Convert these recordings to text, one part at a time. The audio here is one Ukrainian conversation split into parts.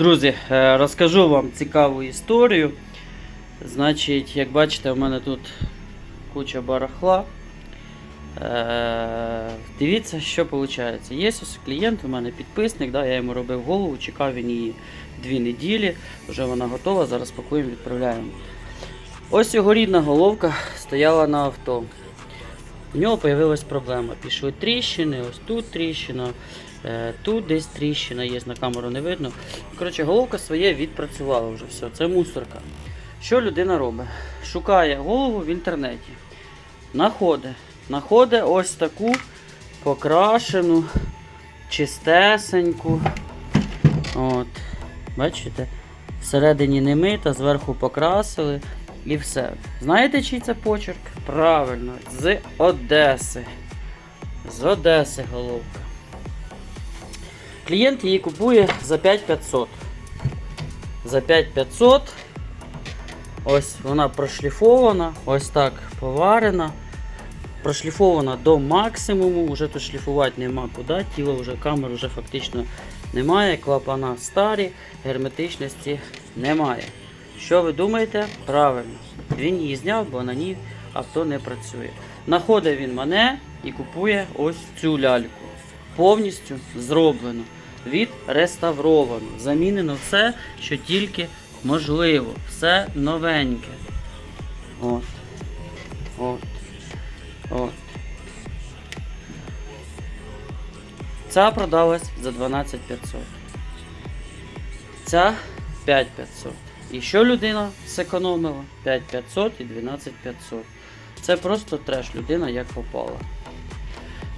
Друзі, е, розкажу вам цікаву історію. Значить, як бачите, у мене тут куча барахла. Е, Дивіться, що виходить. Є ось клієнт, у мене підписник, да, я йому робив голову, чекав він її дві неділі, вже вона готова, зараз пакуємо, відправляємо. Ось його рідна головка стояла на авто. У нього з'явилась проблема. Пішли тріщини, ось тут тріщина, тут десь тріщина є, на камеру не видно. Коротше, головка своє відпрацювала вже все. Це мусорка. Що людина робить? Шукає голову в інтернеті. Находить. Находить ось таку покрашену, чистесеньку. От. Бачите? Всередині не мита, зверху покрасили і все. Знаєте, чий це почерк? Правильно, з Одеси. З Одеси головка. Клієнт її купує за 5500. За 5500. Ось вона прошліфована, ось так поварена. Прошліфована до максимуму, вже тут шліфувати нема куди, тіло вже камер вже фактично немає, клапана старі, герметичності немає. Що ви думаєте? Правильно. Він її зняв, бо на ній авто не працює. Находить він мене і купує ось цю ляльку. Повністю зроблено, відреставровано. Замінено все, що тільки можливо. Все новеньке. От. От. От. Ця продалась за 12500. Ця 5500. І що людина зекономила? 5500 і 12500. Це просто треш людина як попала.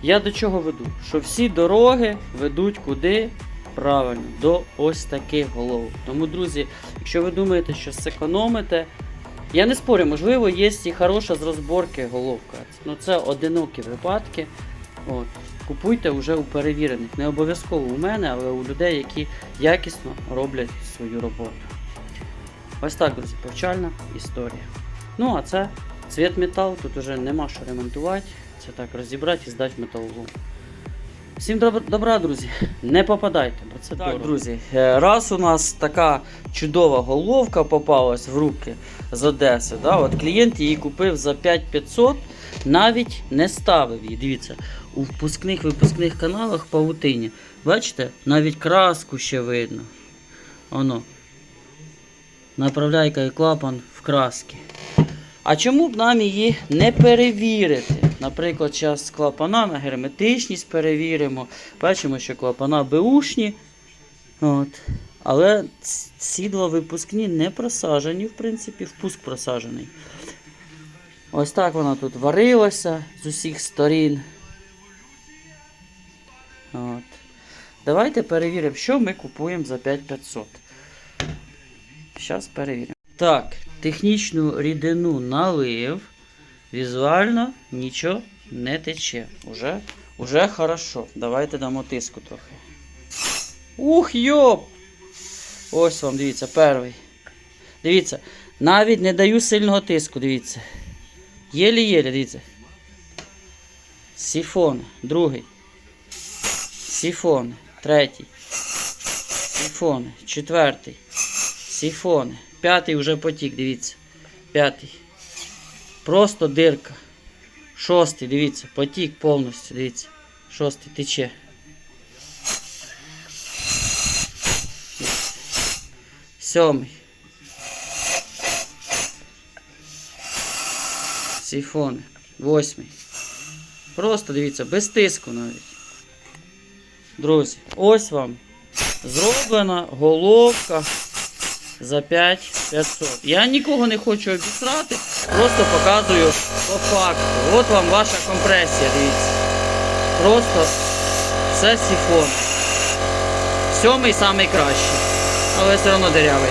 Я до чого веду? Що всі дороги ведуть куди? Правильно, до ось таких головок. Тому, друзі, якщо ви думаєте, що зекономите, я не спорю, можливо, є і хороша з розборки головка. Ну це одинокі випадки. От. Купуйте вже у перевірених. Не обов'язково у мене, але у людей, які якісно роблять свою роботу. Ось так, друзі, повчальна історія. Ну, а це цвіт метал, тут уже нема що ремонтувати. Це так розібрати і здати в металолом. Всім добра, друзі, не попадайте, бо це так, дорого. друзі. е, Раз у нас така чудова головка попалась в руки з Одеси. Да? От клієнт її купив за 5500, навіть не ставив її. Дивіться, у впускних випускних каналах павутині. Бачите, навіть краску ще видно. Оно. Направляйка і клапан в краски. А чому б нам її не перевірити? Наприклад, зараз клапана на герметичність перевіримо. Бачимо, що клапана беушні. От. Але два випускні не просажені, в принципі, впуск просаджений. Ось так вона тут варилася з усіх сторін. От. Давайте перевіримо, що ми купуємо за 5500. Зараз перевіримо. Так, технічну рідину налив. Візуально нічого не тече. Уже, уже хорошо. Давайте дамо тиску трохи. Ух, йоп! Ось вам, дивіться, перший. Дивіться, навіть не даю сильного тиску, дивіться. Єлі-єлі, дивіться. Сіфон, другий. Сіфон, третій. Сіфон, четвертий. Сіфони. П'ятий вже потік, дивіться. П'ятий. Просто дирка. Шостий, дивіться, потік повністю, дивіться. Шостий тече. Сьомий. Сіфони. Восьмий. Просто дивіться, без тиску навіть. Друзі, ось вам зроблена головка за 5500. Я нікого не хочу обісрати, просто показую по факту. От вам ваша компресія, дивіться. Просто все сифон. Сьомий самий кращий. Але все одно дирявий.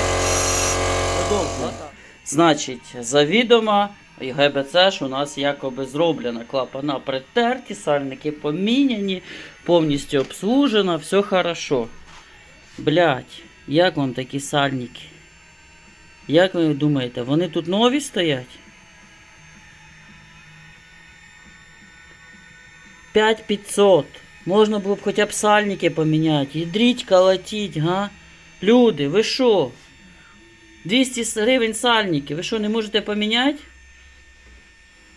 Значить, завідомо і ГБЦ ж у нас якоби зроблена. Клапана притерті, сальники поміняні, повністю обслужена, все хорошо. Блять, як вам такі сальники? Як ви думаєте, вони тут нові стоять? 5500. Можна було б хоча б сальники поміняти. Ідріть, колотіть, га? Люди, ви що? 200 гривень сальники, ви що, не можете поміняти?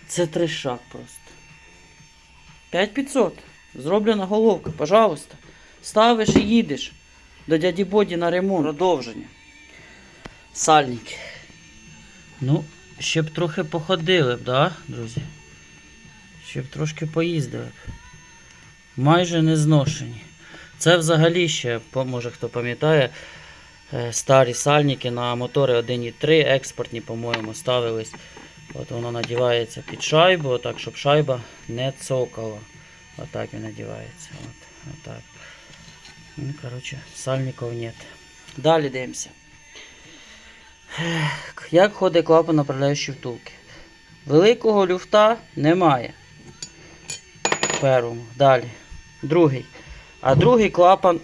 Це трешак просто. 5500. Зроблена головка, пожалуйста. Ставиш і їдеш до дяді Боді на ремонт. Продовження. Сальники. Ну, ще б трохи походили б, да, друзі? Ще б трошки поїздили б. Майже не зношені. Це взагалі ще, може хто пам'ятає, е, старі сальники на мотори 1.3 експортні, по-моєму, ставились. От воно надівається під шайбу, отак, щоб шайба не цокала. Отак він надівається. От, отак. Ну, коротше, сальників нет. Далі дивимося. Як ходить клапан направляючої втулки? Великого люфта немає. Першому. Далі. Другий. А другий клапан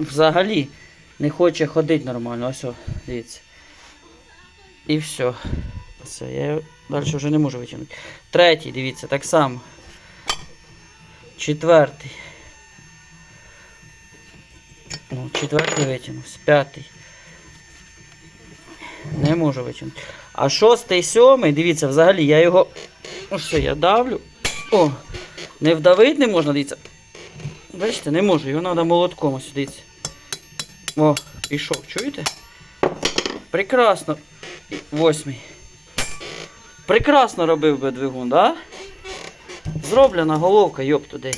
взагалі не хоче ходити нормально. Ось, дивіться. І все. Все, я далі вже не можу витягнути. Третій, дивіться, так само. Четвертий. О, четвертий витягнувся. П'ятий. Не можу витягнути. А шостий, сьомий, дивіться, взагалі я його. Ось все, я давлю. О! Не вдавити не можна, дивіться. Бачите, не можу, його треба молотком ось дивіться. О, пішов, чуєте? Прекрасно. Восьмий. Прекрасно робив би двигун, да? Зроблена головка, йоп туди.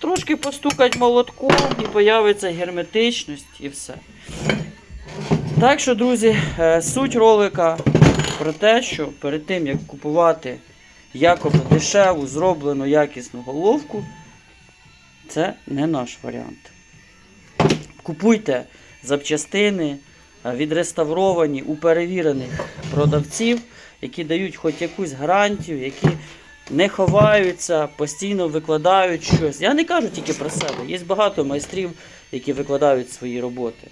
Трошки постукать молотком і появиться герметичність і все. Так що, друзі, е, суть ролика про те, що перед тим як купувати якоби дешеву, зроблену якісну головку, це не наш варіант. Купуйте запчастини е, відреставровані у перевірених продавців, які дають хоч якусь гарантію, які не ховаються, постійно викладають щось. Я не кажу тільки про себе. Є багато майстрів, які викладають свої роботи.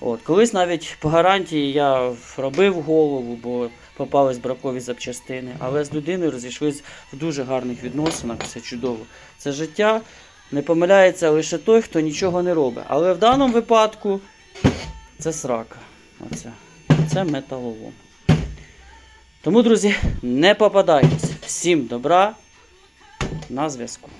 От, колись навіть по гарантії я робив голову, бо попались бракові запчастини, але з людиною розійшлися в дуже гарних відносинах, все чудово. Це життя не помиляється лише той, хто нічого не робить. Але в даному випадку це срака. Оце. Це металолом. Тому, друзі, не попадайтесь. Всім добра на зв'язку.